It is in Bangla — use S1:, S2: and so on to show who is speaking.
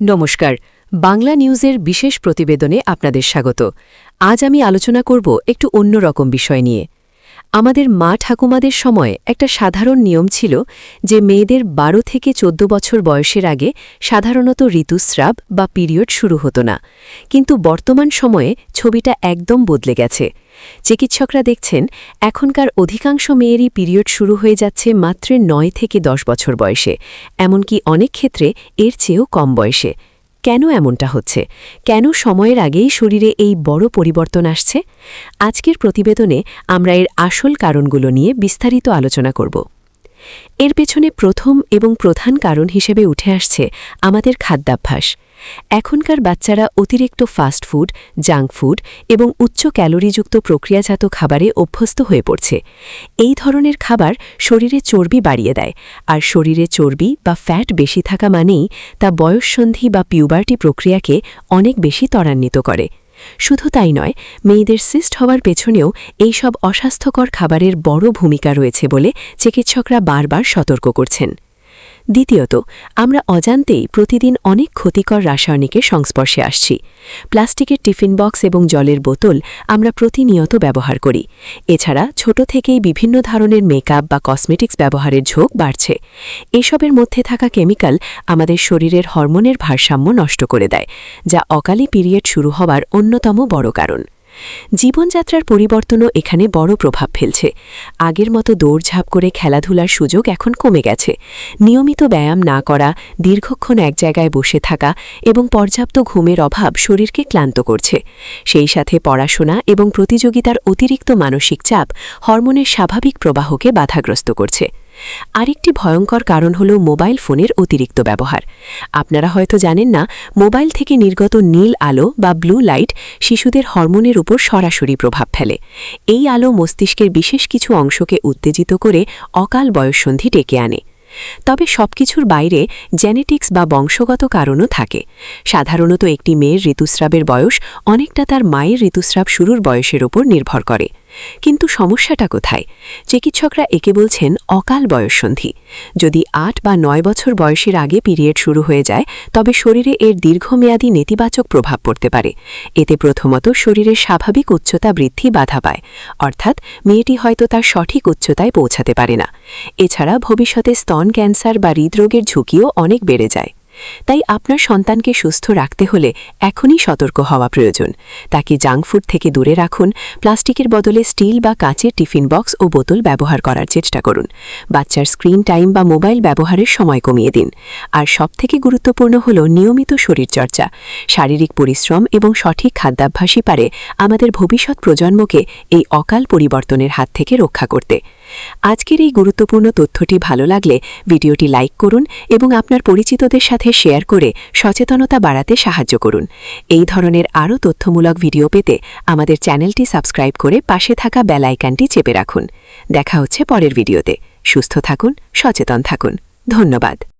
S1: নমস্কার। বাংলা নিউজের বিশেষ প্রতিবেদনে আপনাদের স্বাগত। আজ আমি আলোচনা করব একটু অন্যরকম বিষয় নিয়ে। আমাদের মা ঠাকুমাদের সময় একটা সাধারণ নিয়ম ছিল যে মেয়েদের ১২ থেকে ১৪ বছর বয়সের আগে সাধারণত ঋতুস্রাব বা পিরিয়ড শুরু হতো না। কিন্তু বর্তমান সময়ে ছবিটা একদম বদলে গেছে। চিকিৎসকরা দেখছেন, এখনকার অধিকাংশ মেয়েরই পিরিয়ড শুরু হয়ে যাচ্ছে মাত্র নয় থেকে দশ বছর বয়সে। এমনকি অনেক ক্ষেত্রে এর চেয়েও কম বয়সে। কেন এমনটা হচ্ছে? কেন সময়ের আগেই শরীরে এই বড় পরিবর্তন আসছে? আজকের প্রতিবেদনে আমরা এর আসল কারণগুলো নিয়ে বিস্তারিত আলোচনা করব। এর পেছনে প্রথম এবং প্রধান কারণ হিসেবে উঠে আসছে আমাদের খাদ্যাভ্যাস। এখনকার বাচ্চারা অতিরিক্ত ফাস্ট ফুড জাঙ্ক ফুড এবং উচ্চ ক্যালোরিযুক্ত প্রক্রিয়াজাত খাবারে অভ্যস্ত হয়ে পড়ছে। এই ধরনের খাবার শরীরে চর্বি বাড়িয়ে দেয়। আর শরীরে চর্বি বা ফ্যাট বেশি থাকা মানেই তা বয়ঃসন্ধি বা পিউবার্টি প্রক্রিয়াকে অনেক বেশি ত্বরান্বিত করে। শুধু তাই নয়, মেয়েদের সিস্ট হওয়ার পেছনেও এইসব অস্বাস্থ্যকর খাবারের বড় ভূমিকা রয়েছে বলে চিকিৎসকরা বারবার সতর্ক করছেন। দ্বিতীয়ত, আমরা অজান্তেই প্রতিদিন অনেক ক্ষতিকর রাসায়নিকের সংস্পর্শে আসছি। প্লাস্টিকের টিফিন বক্স এবং জলের বোতল আমরা প্রতিনিয়ত ব্যবহার করি। এছাড়া ছোট থেকেই বিভিন্ন ধরনের মেকআপ বা কসমেটিক্স ব্যবহারের ঝোঁক বাড়ছে। এসবের মধ্যে থাকা কেমিক্যাল আমাদের শরীরের হরমোনের ভারসাম্য নষ্ট করে দেয়, যা অকালি পিরিয়ড শুরু হওয়ার অন্যতম বড় কারণ। জীবনযাত্রার পরিবর্তনও এখানে বড় প্রভাব ফেলছে। আগের মতো দৌড়ঝাঁপ করে খেলাধুলার সুযোগ এখন কমে গেছে। নিয়মিত ব্যায়াম না করা, দীর্ঘক্ষণ এক জায়গায় বসে থাকা এবং পর্যাপ্ত ঘুমের অভাব শরীরকে ক্লান্ত করছে। সেই সাথে পড়াশোনা এবং প্রতিযোগিতার অতিরিক্ত মানসিক চাপ হরমোনের স্বাভাবিক প্রবাহকে বাধাগ্রস্ত করছে। আরেকটি ভয়ঙ্কর কারণ হল মোবাইল ফোনের অতিরিক্ত ব্যবহার। আপনারা হয়তো জানেন না, মোবাইল থেকে নির্গত নীল আলো বা ব্লু লাইট শিশুদের হরমোনের উপর সরাসরি প্রভাব ফেলে। এই আলো মস্তিষ্কের বিশেষ কিছু অংশকে উত্তেজিত করে অকাল বয়ঃসন্ধি ডেকে আনে। তবে সবকিছুর বাইরে জেনেটিক্স বা বংশগত কারণও থাকে। সাধারণত একটি মেয়ের ঋতুস্রাবের বয়স অনেকটা তার মায়ের ঋতুস্রাব শুরুর বয়সের ওপর নির্ভর করে। কিন্তু সমস্যাটা কোথায়? চিকিৎসকরা একে বলছেন অকাল বয়ঃসন্ধি। যদি আট বা নয় বছর বয়সের আগে পিরিয়ড শুরু হয়ে যায়, তবে শরীরে এর দীর্ঘমেয়াদী নেতিবাচক প্রভাব পড়তে পারে। এতে প্রথমত শরীরের স্বাভাবিক উচ্চতা বৃদ্ধি বাধা পায়। অর্থাৎ মেয়েটি হয়তো তার সঠিক উচ্চতায় পৌঁছাতে পারে না। এছাড়া ভবিষ্যতে স্তন ক্যান্সার বা হৃদরোগের ঝুঁকিও অনেক বেড়ে যায়। তাই আপনার সন্তানকে সুস্থ রাখতে হলে এখনই সতর্ক হওয়া প্রয়োজন। তাকে জাঙ্ক ফুড থেকে দূরে রাখুন, প্লাস্টিকের বদলে স্টিল বা কাঁচের টিফিন বক্স ও বোতল ব্যবহার করার চেষ্টা করুন। বাচ্চার স্ক্রিন টাইম বা মোবাইল ব্যবহারের সময় কমিয়ে দিন। আর সবথেকে গুরুত্বপূর্ণ হল নিয়মিত শরীরচর্চা। শারীরিক পরিশ্রম এবং সঠিক খাদ্যাভ্যাসই পারে আমাদের ভবিষ্যৎ প্রজন্মকে এই অকাল পরিবর্তনের হাত থেকে রক্ষা করতে। আজকের এই গুরুত্বপূর্ণ তথ্যটি ভালো লাগলে ভিডিওটি লাইক করুন এবং আপনার পরিচিতদের সাথে শেয়ার করে সচেতনতা বাড়াতে সাহায্য করুন। এই ধরনের আরও তথ্যমূলক ভিডিও পেতে আমাদের চ্যানেলটি সাবস্ক্রাইব করে পাশে থাকা বেল আইকানটি চেপে রাখুন। দেখা হচ্ছে পরের ভিডিওতে। সুস্থ থাকুন, সচেতন থাকুন। ধন্যবাদ।